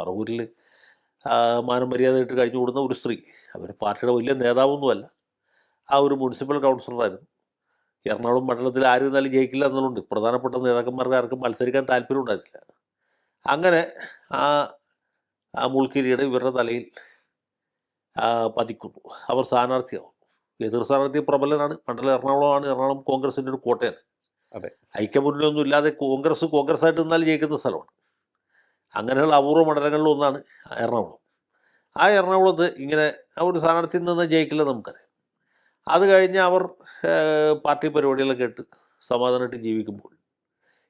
പറവൂരിൽ മാനം മര്യാദയായിട്ട് കഴിഞ്ഞു കൂടുന്ന ഒരു സ്ത്രീ. അവർ പാർട്ടിയുടെ വലിയ നേതാവൊന്നുമല്ല. ആ ഒരു മുനിസിപ്പൽ കൗൺസിലറായിരുന്നു. എറണാകുളം മണ്ഡലത്തിൽ ആര് നിന്നാലും ജയിക്കില്ല എന്നുള്ളതുണ്ട് പ്രധാനപ്പെട്ട നേതാക്കന്മാർക്ക് ആർക്കും മത്സരിക്കാൻ താല്പര്യം ഉണ്ടായിട്ടില്ല. അങ്ങനെ ആ ആ മുൾക്കിരിയുടെ ഇവരുടെ തലയിൽ പതിക്കുന്നു. അവർ സ്ഥാനാർത്ഥിയാവും എതിർ സ്ഥാനാർത്ഥി പ്രബലനാണ്. മണ്ഡലം എറണാകുളമാണ്. എറണാകുളം കോൺഗ്രസിന്റെ ഒരു കോട്ടയാണ്. അതെ. ഐക്യമുന്നിലൊന്നും ഇല്ലാതെ കോൺഗ്രസ് കോൺഗ്രസ് ആയിട്ട് നിന്നാൽ ജയിക്കുന്ന സ്ഥലമാണ്. അങ്ങനെയുള്ള അപൂർവ മണ്ഡലങ്ങളിൽ ഒന്നാണ് എറണാകുളം. ആ എറണാകുളത്ത് ഇങ്ങനെ ഒരു സ്ഥാനാർത്ഥിയിൽ നിന്ന് ജയിക്കില്ല നമുക്കറിയാം. അത് കഴിഞ്ഞ് അവർ പാർട്ടി പരിപാടികളൊക്കെ ഇട്ട് സമാധാനമായിട്ട് ജീവിക്കുമ്പോൾ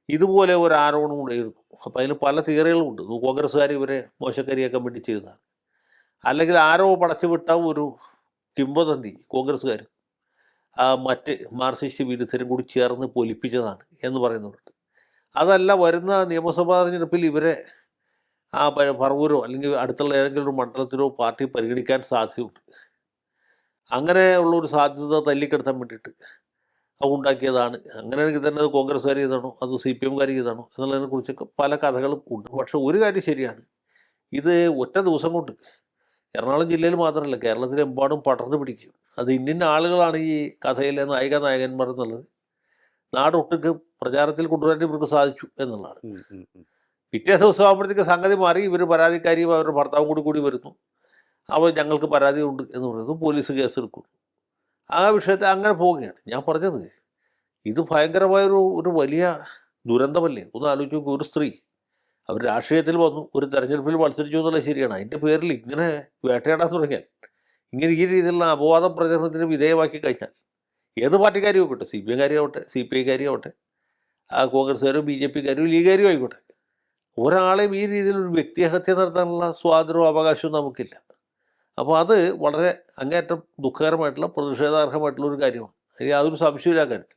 ഇതുപോലെ ഒരു ആരോപണം ഉണ്ടായിരുന്നു അപ്പം അതിന് പല തിയറികളുമുണ്ട് കോൺഗ്രസ്സുകാർ ഇവരെ മോശക്കരിയാക്കാൻ വേണ്ടി ചെയ്തതാണ്. അല്ലെങ്കിൽ ആരോ പടച്ചുവിട്ട ഒരു കിംവദന്തി കോൺഗ്രസ്സുകാർ മറ്റ് മാർക്സിസ്റ്റ് വിരുദ്ധരും കൂടി ചേർന്ന് പൊലിപ്പിച്ചതാണ് എന്ന് പറയുന്നുണ്ട് അതല്ല വരുന്ന നിയമസഭാ തെരഞ്ഞെടുപ്പിൽ ഇവരെ ആ പറവൂരോ അല്ലെങ്കിൽ അടുത്തുള്ള ഏതെങ്കിലും ഒരു മണ്ഡലത്തിലോ പാർട്ടി പരിഗണിക്കാൻ സാധ്യതയുണ്ട്. അങ്ങനെ ഒരു സാധ്യത തല്ലിക്കെടുത്താൻ വേണ്ടിയിട്ട് അത് ഉണ്ടാക്കിയതാണ്. അങ്ങനെയാണെങ്കിൽ തന്നെ അത് കോൺഗ്രസ്സുകാർ ചെയ്താണോ? അത് സി പി എംകാർ ചെയ്താണോ? എന്നുള്ളതിനെ കുറിച്ചൊക്കെ പല കഥകളും ഉണ്ട്. പക്ഷെ ഒരു കാര്യം ശരിയാണ്. ഇത് ഒറ്റ ദിവസം കൊണ്ട് എറണാകുളം ജില്ലയിൽ മാത്രമല്ല കേരളത്തിലെമ്പാടും പടർന്നു പിടിക്കും. അത് ഇന്നിന്ന ആളുകളാണ് ഈ കഥയിലെ നായിക നായകന്മാർ എന്നുള്ളത്. നാടൊട്ടുക്ക് പ്രചാരത്തിൽ കൊണ്ടുവരാൻ ഇവർക്ക് സാധിച്ചു എന്നുള്ളതാണ്. പിറ്റേ ദിവസം ആകുമ്പോഴത്തേക്ക് സംഗതി മാറി ഇവർ പരാതിക്കാരിയും അവരുടെ ഭർത്താവും കൂടി കൂടി വരുന്നു. അപ്പോൾ ഞങ്ങൾക്ക് പരാതി ഉണ്ട് എന്ന് പറയുന്നു. പോലീസ് കേസ് എടുക്കുന്നു. ആ വിഷയത്തെ അങ്ങനെ പോവുകയാണ്. ഞാൻ പറഞ്ഞത് ഇത് ഭയങ്കരമായൊരു ഒരു വലിയ ദുരന്തമല്ലേ? ഒന്ന് ആലോചിച്ച് നോക്കൂ. ഒരു സ്ത്രീ അവർ രാഷ്ട്രീയത്തിൽ വന്നു. ഒരു തെരഞ്ഞെടുപ്പിൽ മത്സരിച്ചു എന്നുള്ളത് ശരിയാണ്. അതിന്റെ പേരിൽ ഇങ്ങനെ വേട്ടയാടാൻ തുടങ്ങിയാൽ ഇങ്ങനെ ഈ രീതിയിലുള്ള അപവാദ പ്രചരണത്തിന് വിധേയമാക്കി കഴിഞ്ഞാൽ ഏത് പാർട്ടിക്കാരും ആയിക്കോട്ടെ? സി പി എംകാരും ആവട്ടെ സി പി ഐക്കാരും ആവട്ടെ കോൺഗ്രസ്സുകാരും ബി ജെ പിക്കാരും ലീഗുകാരും ആയിക്കോട്ടെ. ഒരാളെയും ഈ രീതിയിൽ ഒരു വ്യക്തിഹത്യ നടത്താനുള്ള സ്വാതന്ത്ര്യവും അവകാശവും നമുക്കില്ല. അപ്പോൾ അത് വളരെ അങ്ങേയറ്റം ദുഃഖകരമായിട്ടുള്ള പ്രതിഷേധാർഹമായിട്ടുള്ള ഒരു കാര്യമാണ്. അതിന് യാതൊരു സംശയമില്ല കാര്യത്തിൽ.